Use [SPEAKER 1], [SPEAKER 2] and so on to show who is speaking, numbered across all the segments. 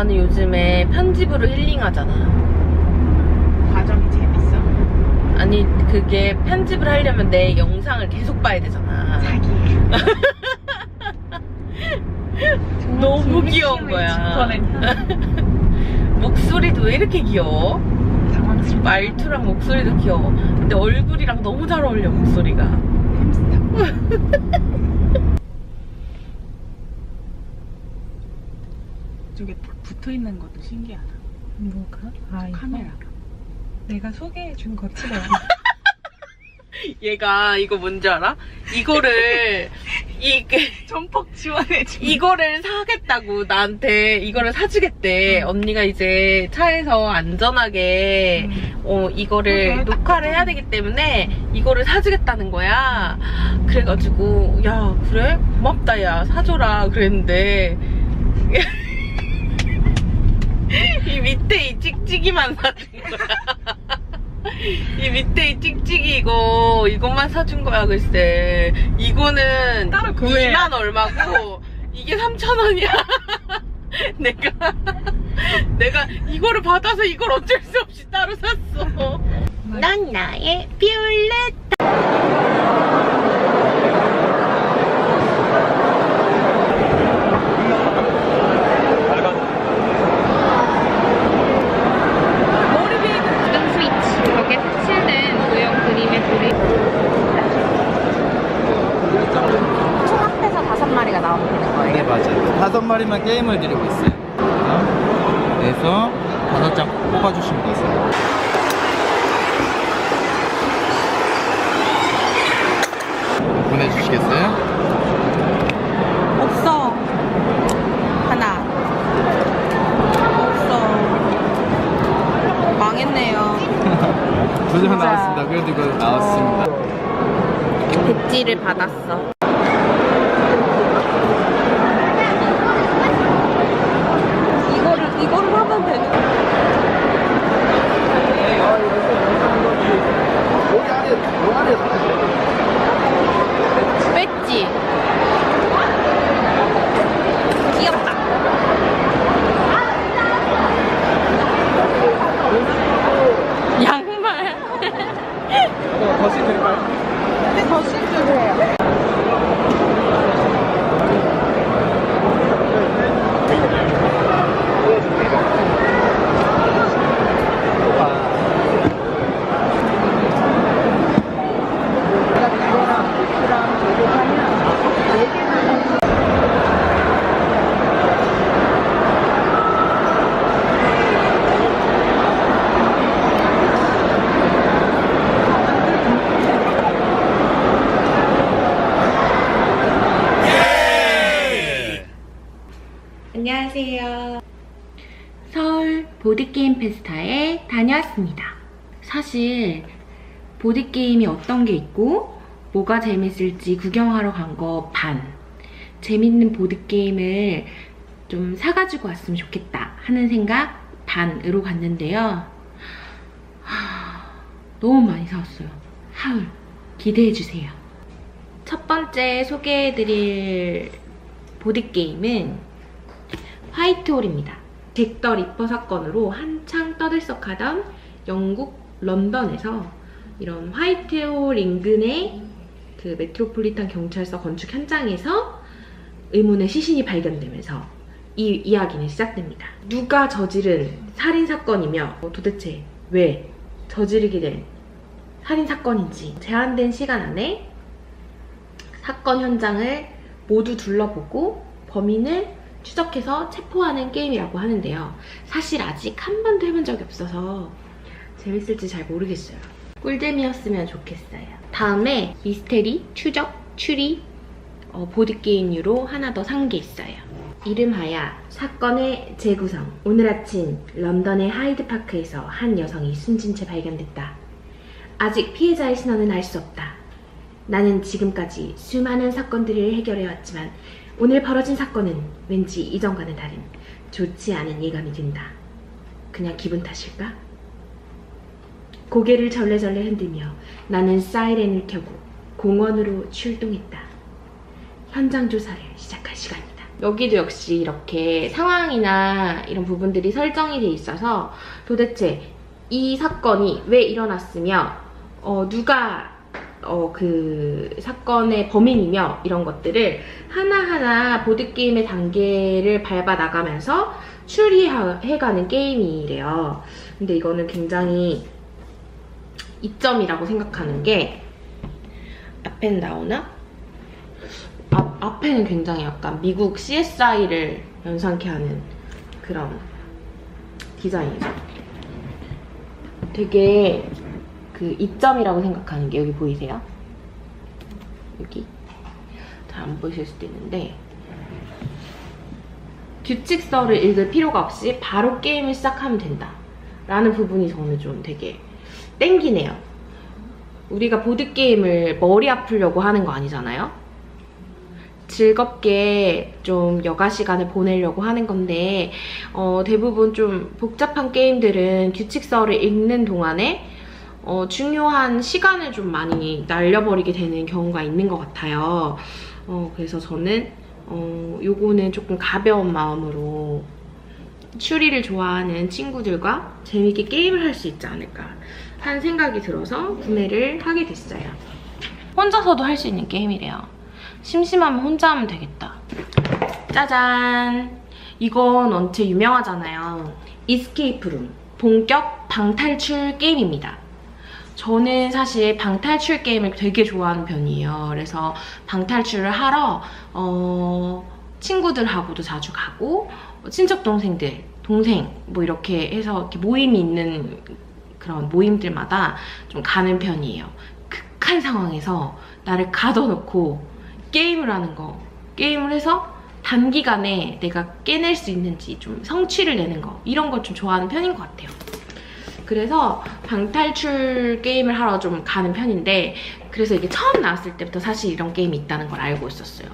[SPEAKER 1] 나는 요즘에 편집으로 힐링하잖아.
[SPEAKER 2] 과정이 재밌어.
[SPEAKER 1] 아니 그게 편집을 하려면 내 영상을 계속 봐야 되잖아.
[SPEAKER 2] 자기.
[SPEAKER 1] 너무 귀여운 거야. 목소리도 왜 이렇게 귀여워? 말투랑 목소리도 귀여워. 근데 얼굴이랑 너무 잘 어울려 목소리가.
[SPEAKER 2] 딱 붙어 있는 것도 신기하다.
[SPEAKER 3] 뭐가? 아, 이거?
[SPEAKER 2] 카메라.
[SPEAKER 3] 내가 소개해준 거지만
[SPEAKER 1] 얘가 이거 뭔지 알아? 이거를 이게
[SPEAKER 2] 전폭 지원해줘.
[SPEAKER 1] 이거를 사겠다고 나한테 이거를 사주겠대. 언니가 이제 차에서 안전하게 어 이거를
[SPEAKER 2] 그래,
[SPEAKER 1] 녹화를 해야 되기 때문에 이거를 사주겠다는 거야. 그래가지고 야 그래 고맙다 야 사줘라 그랬는데 이 밑에 이 찍찍이만 사준 거야. 이 밑에 이 찍찍이 이거 이것만 사준 거야 글쎄. 이거는
[SPEAKER 2] 따로 구매해.
[SPEAKER 1] 2만 얼마고 이게 3천 원이야. 내가 내가 이거를 받아서 이걸 어쩔 수 없이 따로 샀어. 난 나의 비올렛.
[SPEAKER 4] 지금 스위치 거기에 색칠된 도형 그림의 돌이 총 합해서 다섯 마리가 나오면 되는 거예요?
[SPEAKER 5] 네 맞아요 다섯 마리만 게임을 드리고 있어요 그래서 다섯 장 뽑아주시면 되세요 보내주시겠어요?
[SPEAKER 1] 없어. 하나. 없어. 망했네요.
[SPEAKER 5] 두장 나왔습니다 그래도 이거 나왔습니다
[SPEAKER 1] 배지를 받았어. 이거를 이거를 하면 되는. 배지. 귀엽다. 양말.
[SPEAKER 5] 더시 드릴까요?
[SPEAKER 4] 안녕하세요. 서울 보드게임 페스타에 다녀왔습니다. 사실 보드게임이 어떤 게 있고 뭐가 재밌을지 구경하러 간 거 반. 재밌는 보드게임을 좀 사가지고 왔으면 좋겠다 하는 생각 반으로 갔는데요. 하, 너무 많이 사왔어요. 하울 기대해주세요. 첫 번째 소개해드릴 보드게임은 화이트홀입니다. 잭더 리퍼 사건으로 한창 떠들썩하던 영국 런던에서 이런 화이트홀 인근의 그 메트로폴리탄 경찰서 건축 현장에서 의문의 시신이 발견되면서 이 이야기는 시작됩니다. 누가 저지른 살인 사건이며 도대체 왜 저지르게 된 살인 사건인지 제한된 시간 안에 사건 현장을 모두 둘러보고 범인을 추적해서 체포하는 게임이라고 하는데요. 사실 아직 한 번도 해본 적이 없어서 재밌을지 잘 모르겠어요. 꿀잼이었으면 좋겠어요. 다음에 미스테리, 추적, 추리, 어, 보드게임류로 하나 더 산 게 있어요. 이름하여 사건의 재구성. 오늘 아침 런던의 하이드파크에서 한 여성이 숨진 채 발견됐다. 아직 피해자의 신원은 알 수 없다. 나는 지금까지 수많은 사건들을 해결해왔지만 오늘 벌어진 사건은 왠지 이전과는 다른 좋지 않은 예감이 든다. 그냥 기분 탓일까? 고개를 절레절레 흔들며 나는 사이렌을 켜고 공원으로 출동했다. 현장 조사를 시작할 시간이다. 여기도 역시 이렇게 상황이나 이런 부분들이 설정이 돼 있어서 도대체 이 사건이 왜 일어났으며 어, 누가 어, 그 사건의 범인이며 이런 것들을 하나하나 보드게임의 단계를 밟아 나가면서 추리해가는 게임이래요. 근데 이거는 굉장히 이점이라고 생각하는 게 앞엔 나오나? 앞, 앞에는 굉장히 약간 미국 CSI를 연상케 하는 그런 디자인이죠. 되게 그 이점이라고 생각하는 게 여기 보이세요? 여기? 잘 안 보이실 수도 있는데. 규칙서를 읽을 필요가 없이 바로 게임을 시작하면 된다. 라는 부분이 저는 좀 되게 땡기네요. 우리가 보드게임을 머리 아프려고 하는 거 아니잖아요? 즐겁게 좀 여가 시간을 보내려고 하는 건데 어, 대부분 좀 복잡한 게임들은 규칙서를 읽는 동안에 어, 중요한 시간을 좀 많이 날려버리게 되는 경우가 있는 것 같아요. 어, 그래서 저는 어, 요거는 조금 가벼운 마음으로 추리를 좋아하는 친구들과 재밌게 게임을 할 수 있지 않을까 하는 생각이 들어서 구매를 하게 됐어요. 혼자서도 할 수 있는 게임이래요. 심심하면 혼자 하면 되겠다. 짜잔! 이건 원체 유명하잖아요. 이스케이프룸. 본격 방탈출 게임입니다. 저는 사실 방탈출 게임을 되게 좋아하는 편이에요. 그래서 방탈출을 하러 어, 친구들하고도 자주 가고 친척 동생들, 동생 뭐 이렇게 해서 이렇게 모임이 있는 그런 모임들마다 좀 가는 편이에요. 극한 상황에서 나를 가둬놓고 게임을 하는 거. 게임을 해서 단기간에 내가 깨낼 수 있는지 좀 성취를 내는 거. 이런 걸 좀 좋아하는 편인 것 같아요. 그래서 방탈출 게임을 하러 좀 가는 편인데 그래서 이게 처음 나왔을 때부터 사실 이런 게임이 있다는 걸 알고 있었어요.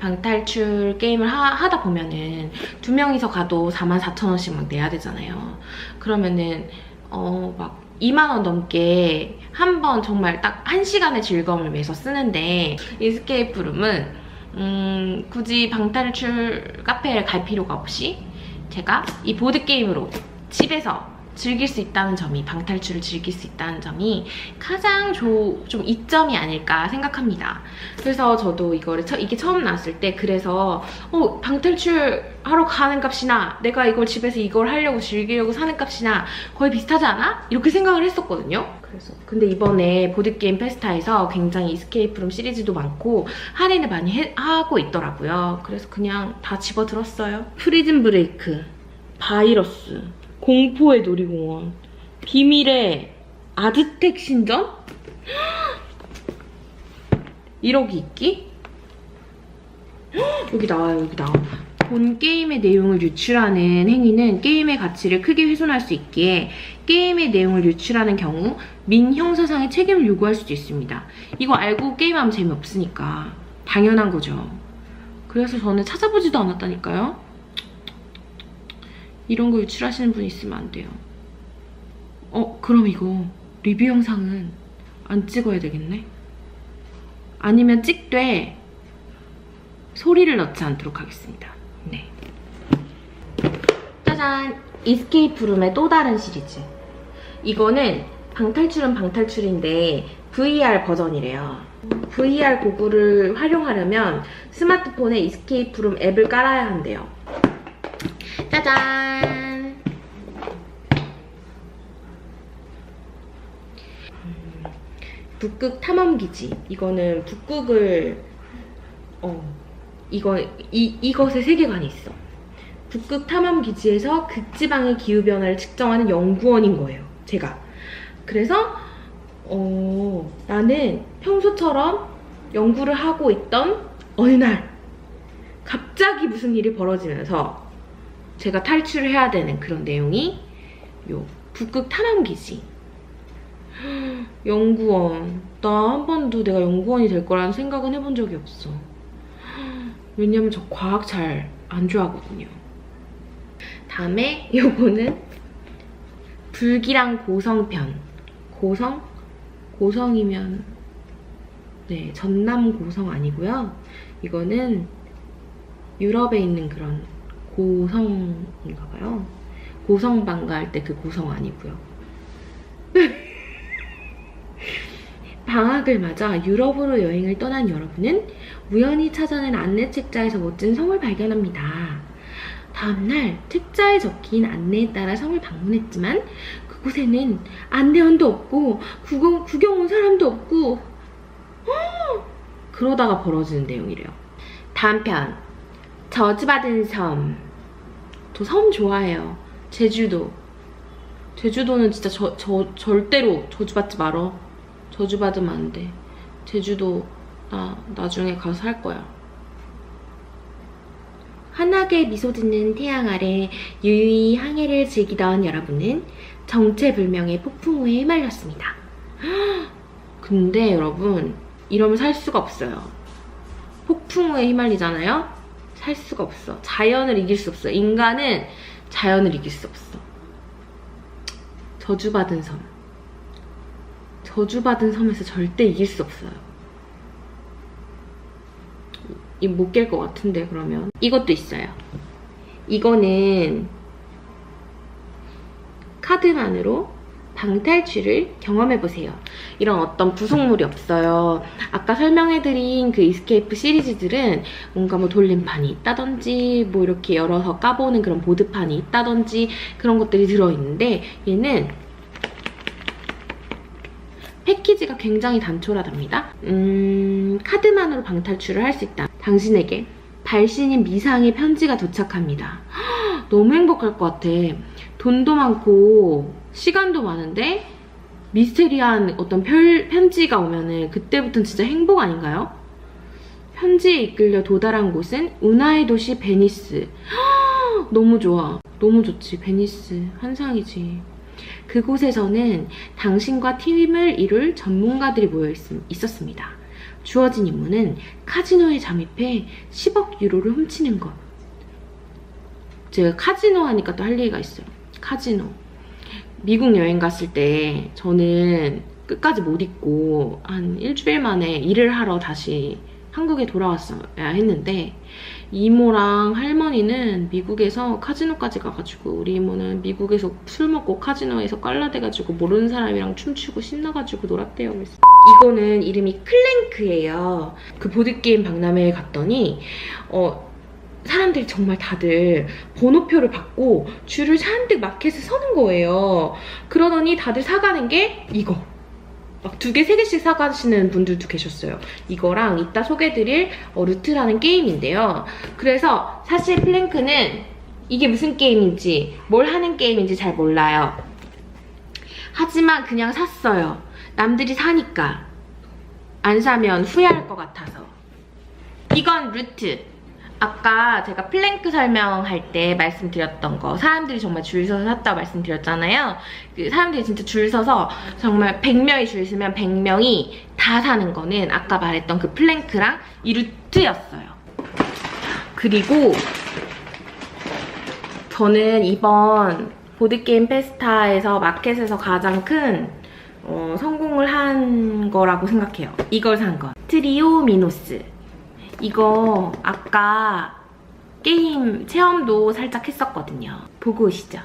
[SPEAKER 4] 방탈출 게임을 하, 다 보면은 두 명이서 가도 44,000원씩 막 내야 되잖아요. 그러면은 어 막 2만 원 넘게 한 번 정말 딱 한 시간의 즐거움을 위해서 쓰는데 이스케이프 룸은 음, 굳이 방탈출 카페를 갈 필요가 없이 제가 이 보드게임으로 집에서 즐길 수 있다는 점이 방탈출을 즐길 수 있다는 점이 가장 조, 좀 이점이 아닐까 생각합니다. 그래서 저도 이거를 처, 이게 처음 나왔을 때 그래서 어 방탈출 하러 가는 값이나 내가 이걸 집에서 이걸 하려고 즐기려고 사는 값이나 거의 비슷하지 않아? 이렇게 생각을 했었거든요. 그래서 근데 이번에 보드게임 페스타에서 굉장히 이스케이프룸 시리즈도 많고 할인을 많이 해- 하고 있더라고요. 그래서 그냥 다 집어들었어요. 프리즌 브레이크, 바이러스, 공포의 놀이공원, 비밀의 아즈텍 신전? 1억이 있기? 여기 나와요, 여기 나와. 본 게임의 내용을 유출하는 행위는 게임의 가치를 크게 훼손할 수 있기에 게임의 내용을 유출하는 경우 민형사상의 책임을 요구할 수도 있습니다. 이거 알고 게임하면 재미없으니까 당연한 거죠. 그래서 저는 찾아보지도 않았다니까요. 이런 거 유출하시는 분 있으면 안 돼요. 어, 그럼 이거 리뷰 영상은 안 찍어야 되겠네? 아니면 찍되 소리를 넣지 않도록 하겠습니다. 네. 짜잔! 이스케이프 룸의 또 다른 시리즈. 이거는 방탈출은 방탈출인데 VR 버전이래요. VR 고글을 활용하려면 스마트폰에 이스케이프 룸 앱을 깔아야 한대요. 짜잔! 음, 북극 탐험기지. 이거는 북극을 어 이거 이 이것의 세계관이 있어. 북극 탐험기지에서 극지방의 기후 변화를 측정하는 연구원인 거예요. 제가. 그래서 어 나는 평소처럼 연구를 하고 있던 어느 날 갑자기 무슨 일이 벌어지면서 제가 탈출을 해야 되는 그런 내용이 요 북극 탐험기지 연구원 나 한 번도 내가 연구원이 될 거라는 생각은 해본 적이 없어 왜냐면 저 과학 잘 안 좋아하거든요 다음에 요거는 불기랑 고성편 고성? 고성이면 네 전남 고성 아니고요 이거는 유럽에 있는 그런 고성인가 봐요. 고성 방가할 때 그 고성 아니고요. 방학을 맞아 유럽으로 여행을 떠난 여러분은 우연히 찾아낸 안내 책자에서 멋진 성을 발견합니다. 다음날 책자에 적힌 안내에 따라 성을 방문했지만 그곳에는 안내원도 없고 구경, 구경 온 사람도 없고 허! 그러다가 벌어지는 내용이래요. 다음 편 저주받은 섬. 저 섬 좋아해요. 제주도. 제주도는 진짜 저, 저, 절대로 저주받지 말어. 저주받으면 안 돼. 제주도 나 나중에 가서 살 거야. 환하게 미소 짓는 태양 아래 유유히 항해를 즐기던 여러분은 정체불명의 폭풍우에 휘말렸습니다. 근데 여러분 이러면 살 수가 없어요. 폭풍우에 휘말리잖아요? 살 수가 없어. 자연을 이길 수 없어. 인간은 자연을 이길 수 없어. 저주받은 섬. 저주받은 섬에서 절대 이길 수 없어요. 이못깰 것 같은데 그러면 이것도 있어요. 이거는 카드만으로 방탈출을 경험해보세요. 이런 어떤 구성물이 없어요. 아까 설명해드린 그 이스케이프 시리즈들은 뭔가 뭐 돌림판이 있다든지 뭐 이렇게 열어서 까보는 그런 보드판이 있다든지 그런 것들이 들어있는데 얘는 패키지가 굉장히 단촐하답니다. 음, 카드만으로 방탈출을 할 수 있다. 당신에게 발신인 미상의 편지가 도착합니다. 헉, 너무 행복할 것 같아. 돈도 많고 시간도 많은데 미스테리한 어떤 별, 편지가 오면은 그때부터는 진짜 행복 아닌가요? 편지에 이끌려 도달한 곳은 운하의 도시 베니스. 헉, 너무 좋아. 너무 좋지. 베니스. 환상이지. 그곳에서는 당신과 팀을 이룰 전문가들이 모여 있, 있었습니다. 주어진 임무는 카지노에 잠입해 10억 유로를 훔치는 것. 제가 카지노 하니까 또 할 얘기가 있어요. 카지노. 미국 여행 갔을 때 저는 끝까지 못 있고 한 일주일 만에 일을 하러 다시 한국에 돌아왔어야 했는데 이모랑 할머니는 미국에서 카지노까지 가가지고 우리 이모는 미국에서 술 먹고 카지노에서 깔라대가지고 모르는 사람이랑 춤추고 신나가지고 놀았대요. 그래서 이거는 이름이 클랭크예요. 그 보드게임 박람회에 갔더니 어 사람들이 정말 다들 번호표를 받고 줄을 잔뜩 마켓에 서는 거예요. 그러더니 다들 사가는 게 이거. 막 두 개, 세 개씩 사가시는 분들도 계셨어요. 이거랑 이따 소개드릴 어, 루트라는 게임인데요. 그래서 사실 플랭크는 이게 무슨 게임인지, 뭘 하는 게임인지 잘 몰라요. 하지만 그냥 샀어요. 남들이 사니까. 안 사면 후회할 것 같아서. 이건 루트. 아까 제가 플랭크 설명할 때 말씀드렸던 거 사람들이 정말 줄 서서 샀다고 말씀드렸잖아요. 그 사람들이 진짜 줄 서서 정말 100명이 줄 서면 100명이 다 사는 거는 아까 말했던 그 플랭크랑 이 루트였어요. 그리고 저는 이번 보드게임 페스타에서 마켓에서 가장 큰 어, 성공을 한 거라고 생각해요. 이걸 산 거. 트리오 미노스. 이거 아까 게임 체험도 살짝 했었거든요. 보고 오시죠.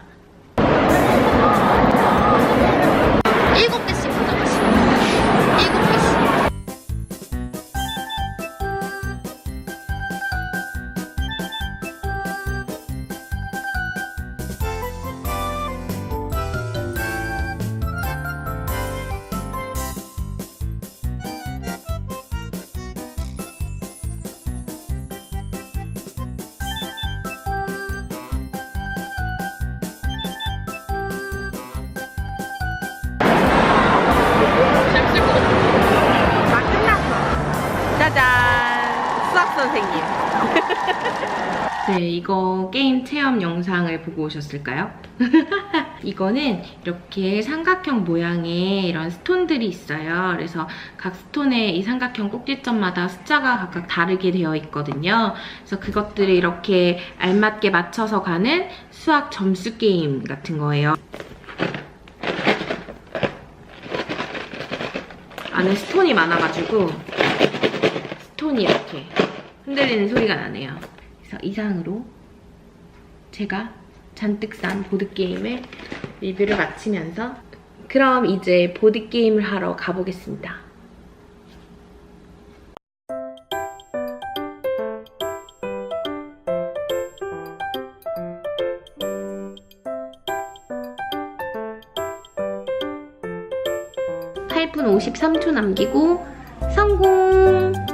[SPEAKER 1] 선생님.
[SPEAKER 4] 네, 이거 게임 체험 영상을 보고 오셨을까요? 이거는 이렇게 삼각형 모양의 이런 스톤들이 있어요. 그래서 각 스톤의 이 삼각형 꼭지점마다 숫자가 각각 다르게 되어 있거든요. 그래서 그것들을 이렇게 알맞게 맞춰서 가는 수학 점수 게임 같은 거예요. 안에 스톤이 많아가지고 스톤이 이렇게 흔들리는 소리가 나네요. 그래서 이상으로 제가 잔뜩 싼 보드게임을 리뷰를 마치면서 그럼 이제 보드게임을 하러 가보겠습니다. (8분 53초) 남기고 성공!